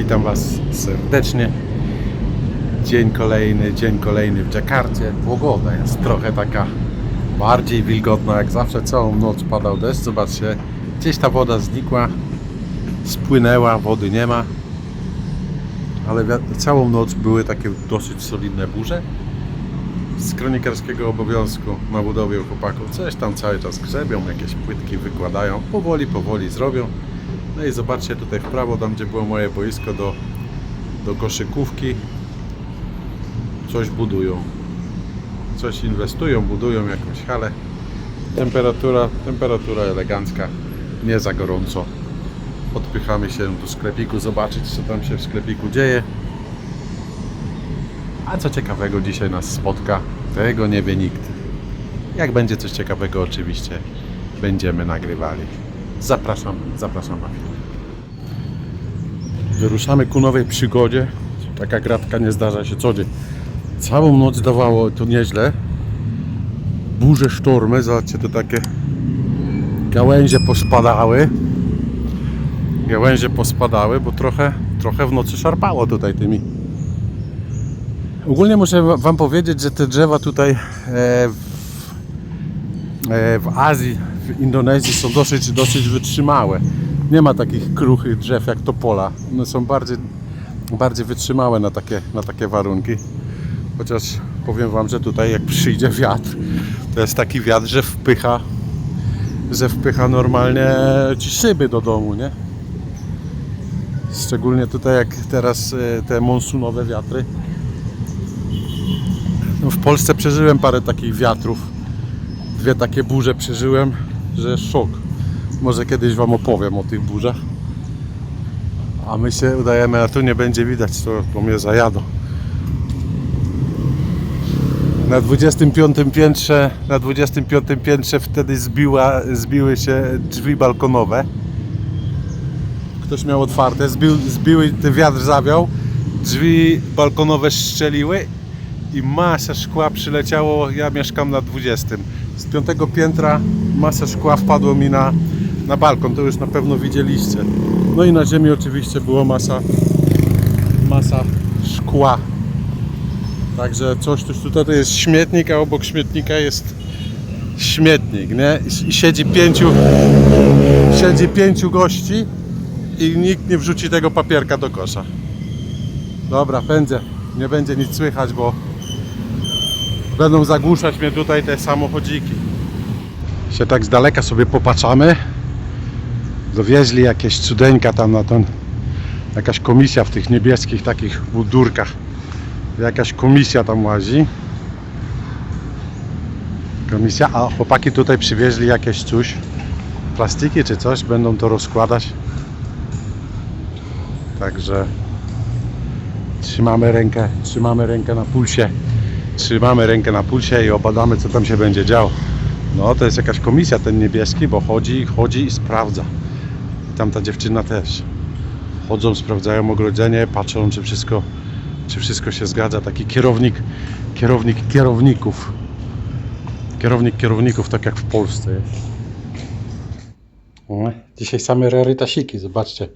Witam Was serdecznie. Dzień kolejny, dzień kolejny w Dżakarcie. Pogoda jest trochę taka bardziej wilgotna jak zawsze. Całą noc padał deszcz. Zobaczcie, gdzieś ta woda znikła, spłynęła, wody nie ma. Ale całą noc były takie dosyć solidne burze. Z kronikarskiego obowiązku na budowie u chłopaków coś tam cały czas grzebią, jakieś płytki wykładają. Powoli, powoli zrobią. No i zobaczcie tutaj w prawo, tam gdzie było moje boisko do, do koszykówki. Coś budują. Coś inwestują, budują jakąś halę. Temperatura, temperatura elegancka, nie za gorąco. Odpychamy się do sklepiku, zobaczyć co tam się w sklepiku dzieje. A co ciekawego dzisiaj nas spotka, tego nie wie nikt. Jak będzie coś ciekawego, oczywiście będziemy nagrywali. Zapraszam, zapraszam na. Wyruszamy ku nowej przygodzie. Taka gratka nie zdarza się co dzień. Całą noc dawało to nieźle. Burze, sztormy, zobaczcie, to takie gałęzie pospadały. Gałęzie pospadały, bo trochę, trochę w nocy szarpało tutaj tymi. Ogólnie muszę wa- Wam powiedzieć, że te drzewa tutaj e, w, e, w Azji, w Indonezji są dosyć, dosyć wytrzymałe. Nie ma takich kruchych drzew jak topola. One są bardziej, bardziej wytrzymałe na takie, na takie warunki. Chociaż powiem Wam, że tutaj jak przyjdzie wiatr, to jest taki wiatr, że wpycha, że wpycha normalnie ci szyby do domu, nie? Szczególnie tutaj jak teraz e, te monsunowe wiatry. No w Polsce przeżyłem parę takich wiatrów. Dwie takie burze przeżyłem, że szok. Może kiedyś Wam opowiem o tych burzach. A my się udajemy, a tu nie będzie widać, to, to mnie zajadą. Na 25 piętrze, na 25 piętrze wtedy zbiła, zbiły się drzwi balkonowe. Ktoś miał otwarte, zbił, zbiły, wiatr zawiał, drzwi balkonowe strzeliły i masa szkła przyleciało, ja mieszkam na 20. Z piątego piętra masa szkła wpadło mi na, na balkon, to już na pewno widzieliście. No i na ziemi oczywiście było masa, masa szkła. Także coś tutaj to jest śmietnik, a obok śmietnika jest śmietnik, nie? I siedzi pięciu, siedzi pięciu gości i nikt nie wrzuci tego papierka do kosza. Dobra, pędzę. Nie będzie nic słychać, bo będą zagłuszać mnie tutaj te samochodziki. Się tak z daleka sobie popatrzamy. Dowieźli jakieś cudeńka tam na ten. Jakaś komisja w tych niebieskich takich budurkach. Jakaś komisja tam łazi. Komisja, a chłopaki tutaj przywieźli jakieś coś. Plastiki czy coś, będą to rozkładać. Także trzymamy rękę, trzymamy rękę na pulsie. Trzymamy rękę na pulsie i obadamy co tam się będzie działo. No to jest jakaś komisja ten niebieski, bo chodzi, chodzi i sprawdza. I tamta dziewczyna też. Chodzą, sprawdzają ogrodzenie, patrzą czy wszystko, czy wszystko się zgadza. Taki kierownik, kierownik kierowników. Kierownik kierowników, tak jak w Polsce jest. O, Dzisiaj same rarytasiki, zobaczcie.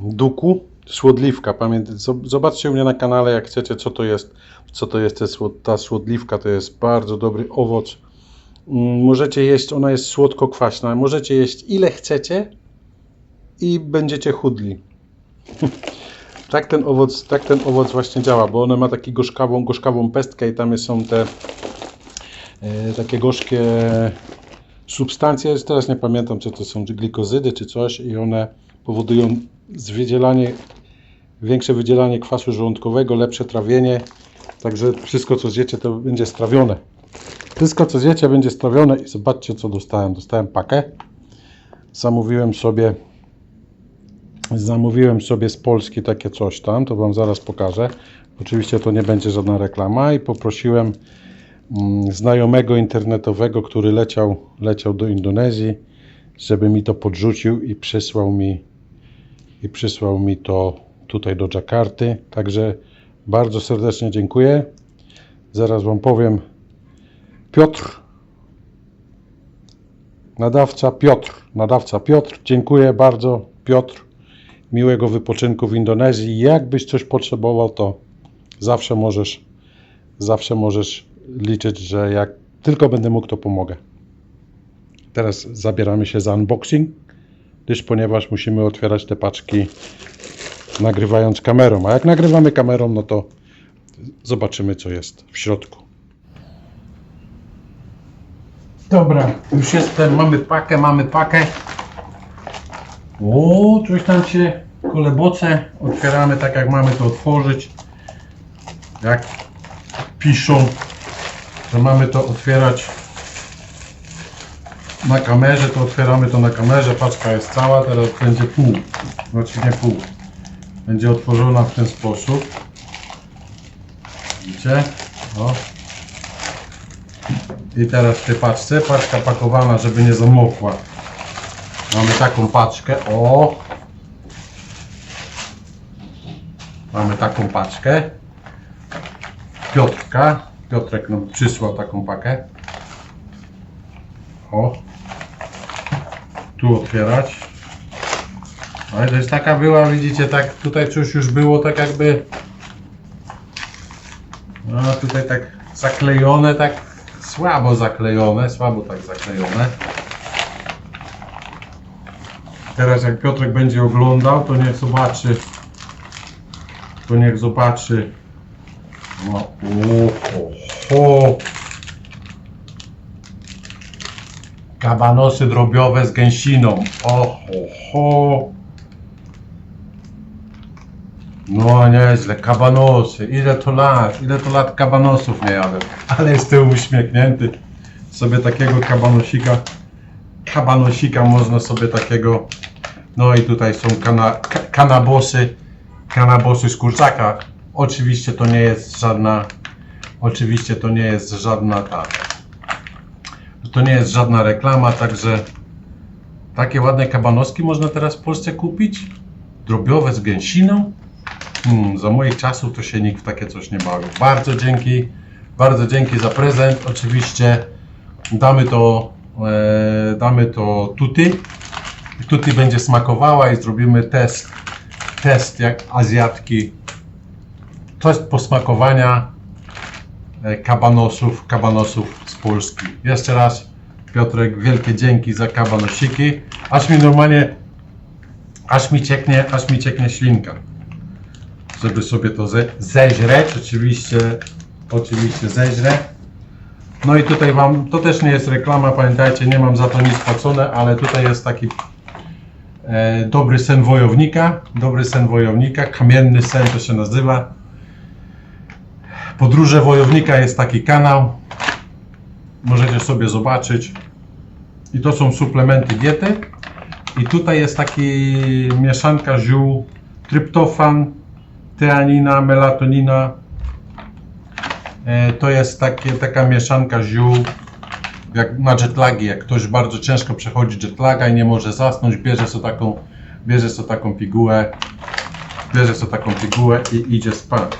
Duku, słodliwka. Pamiętaj, zo- zobaczcie u mnie na kanale, jak chcecie, co to jest. Co to jest ta słodliwka? To jest bardzo dobry owoc. Mm, Możecie jeść, ona jest słodko-kwaśna. Możecie jeść ile chcecie i będziecie chudli. tak, ten owoc, tak ten owoc właśnie działa, bo ona ma taką gorzkawą, gorzkawą pestkę i tam są te e, takie gorzkie substancje, teraz nie pamiętam, co to są, czy glikozydy, czy coś, i one powodują wydzielanie, większe wydzielanie kwasu żołądkowego, lepsze trawienie, także wszystko, co zjecie, to będzie strawione. Wszystko, co zjecie, będzie strawione i zobaczcie, co dostałem. Dostałem pakę, zamówiłem sobie zamówiłem sobie z Polski takie coś tam, to Wam zaraz pokażę. Oczywiście to nie będzie żadna reklama i poprosiłem mm, znajomego internetowego, który leciał, leciał do Indonezji, żeby mi to podrzucił i przysłał mi i przysłał mi to tutaj do Dżakarty. Także bardzo serdecznie dziękuję. Zaraz Wam powiem. Piotr. Nadawca Piotr. Nadawca Piotr. Dziękuję bardzo Piotr. miłego wypoczynku w Indonezji. Jakbyś coś potrzebował, to zawsze możesz, zawsze możesz liczyć, że jak tylko będę mógł, to pomogę. Teraz zabieramy się za unboxing, gdyż ponieważ musimy otwierać te paczki nagrywając kamerą. A jak nagrywamy kamerą, no to zobaczymy, co jest w środku. Dobra, już jestem, mamy pakę, mamy pakę. O, coś tam się koleboce. Otwieramy tak, jak mamy to otworzyć. Jak piszą, że mamy to otwierać na kamerze, to otwieramy to na kamerze. Paczka jest cała, teraz będzie pół. Znaczy nie pół. Będzie otworzona w ten sposób. Widzicie? O. I teraz w tej paczce, paczka pakowana, żeby nie zamokła. Mamy taką paczkę, o! Mamy taką paczkę. Piotrka. Piotrek nam przysłał taką pakę. O. Tu otwierać. Ale to jest taka była, widzicie, tak tutaj coś już było tak jakby no tutaj tak zaklejone, tak słabo zaklejone, słabo tak zaklejone. Teraz jak Piotrek będzie oglądał, to niech zobaczy, to niech zobaczy. No, oho, Kabanosy drobiowe z gęsiną. Oho, ho. No nieźle, kabanosy. Ile to lat? Ile to lat kabanosów nie jadłem? Ale jestem uśmiechnięty. Sobie takiego kabanosika, kabanosika można sobie takiego. No i tutaj są kana, ka- kanabosy, kanabosy z kurczaka. Oczywiście to nie jest żadna, oczywiście to nie jest żadna ta, to nie jest żadna reklama, także takie ładne kabanoski można teraz w Polsce kupić. Drobiowe z gęsiną. Hmm, za moich czasów to się nikt w takie coś nie bawił. Bardzo dzięki, bardzo dzięki za prezent. Oczywiście damy to, e, damy to tuty. Tuty będzie smakowała i zrobimy test, test jak Azjatki. Test posmakowania e, kabanosów, kabanosów z Polski. Jeszcze raz Piotrek, wielkie dzięki za kabanosiki. Aż mi normalnie, aż mi cieknie, aż mi cieknie ślinka żeby sobie to ze, zeźreć, oczywiście, oczywiście zeźrę. No i tutaj Wam, to też nie jest reklama, pamiętajcie, nie mam za to nic płacone, ale tutaj jest taki e, dobry sen wojownika, dobry sen wojownika, kamienny sen to się nazywa. Podróże wojownika jest taki kanał, możecie sobie zobaczyć. I to są suplementy diety. I tutaj jest taki mieszanka ziół, tryptofan, teanina, melatonina. E, To jest takie, taka mieszanka ziół, jak na jetlagi, jak ktoś bardzo ciężko przechodzi jetlaga i nie może zasnąć, bierze sobie taką, bierze sobie taką pigułę, bierze sobie taką pigułę i idzie spać.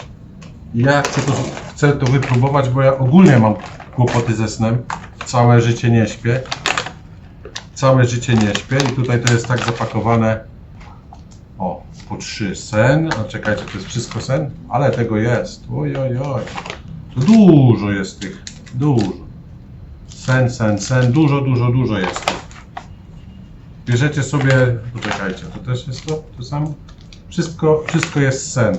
Ja chcę to, chcę to wypróbować, bo ja ogólnie mam kłopoty ze snem, całe życie nie śpię, całe życie nie śpię i tutaj to jest tak zapakowane, po trzy sen. A czekajcie, to jest wszystko sen? Ale tego jest. Oj, oj, oj. To dużo jest tych. Dużo. Sen, sen, sen. Dużo, dużo, dużo jest. Bierzecie sobie. Poczekajcie, to też jest to? To samo? Wszystko, wszystko jest sen.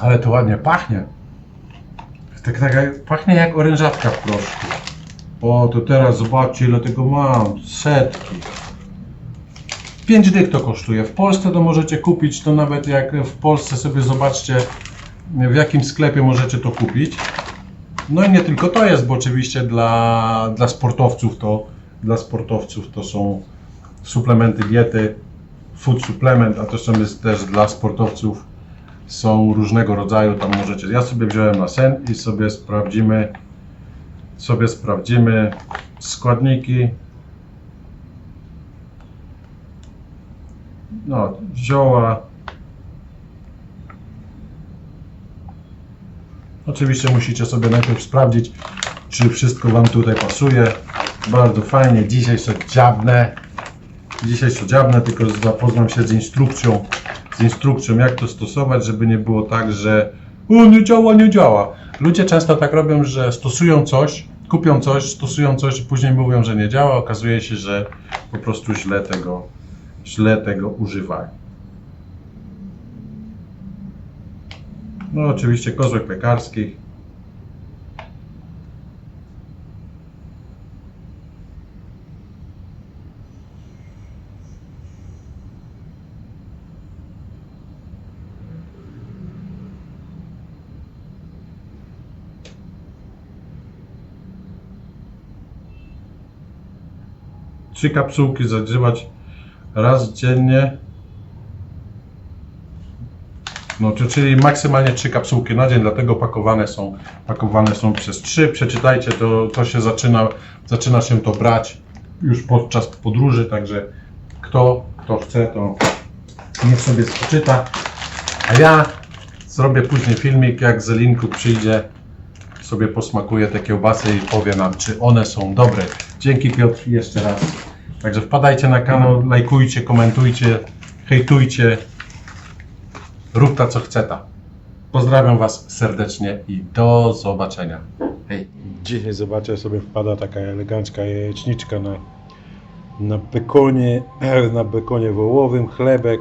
Ale to ładnie pachnie. Tak, tak, pachnie jak orężatka w proszku. O, to teraz zobaczcie ile tego mam. Setki. 5 dych to kosztuje. W Polsce to możecie kupić, to nawet jak w Polsce sobie zobaczcie w jakim sklepie możecie to kupić. No i nie tylko to jest, bo oczywiście dla, dla sportowców to dla sportowców to są suplementy diety, food supplement, a to są jest też dla sportowców są różnego rodzaju, tam możecie. Ja sobie wziąłem na sen i sobie sprawdzimy sobie sprawdzimy składniki no, zioła. Oczywiście musicie sobie najpierw sprawdzić, czy wszystko Wam tutaj pasuje. Bardzo fajnie, dzisiaj sobie dziabnę. Dzisiaj codziabne, tylko zapoznam się z instrukcją, z instrukcją jak to stosować, żeby nie było tak, że o nie działa, nie działa. Ludzie często tak robią, że stosują coś, kupią coś, stosują coś później mówią, że nie działa. Okazuje się, że po prostu źle tego, źle tego używają. No oczywiście kozłek piekarski. Trzy kapsułki zażywać raz dziennie. No, czyli maksymalnie trzy kapsułki na dzień, dlatego pakowane są, pakowane są przez trzy. Przeczytajcie, to, to się zaczyna, zaczyna się to brać już podczas podróży, także kto, kto chce, to niech sobie przeczyta. A ja zrobię później filmik, jak z linku przyjdzie, sobie posmakuje te kiełbasy i powie nam, czy one są dobre. Dzięki Piotr jeszcze raz. Także wpadajcie na kanał, lajkujcie, komentujcie, hejtujcie. Rób ta co chce ta. Pozdrawiam Was serdecznie i do zobaczenia. Hej. Dzisiaj zobaczę sobie wpada taka elegancka jajeczniczka na, na bekonie, na bekonie wołowym, chlebek,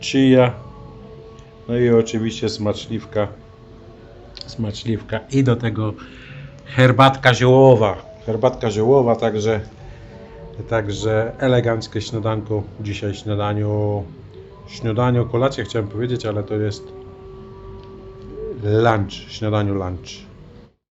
chia, no i oczywiście smaczliwka, smaczliwka i do tego herbatka ziołowa, herbatka ziołowa, także Także eleganckie śniadanko. Dzisiaj śniadaniu, śniadaniu, kolację chciałem powiedzieć, ale to jest lunch, śniadaniu lunch.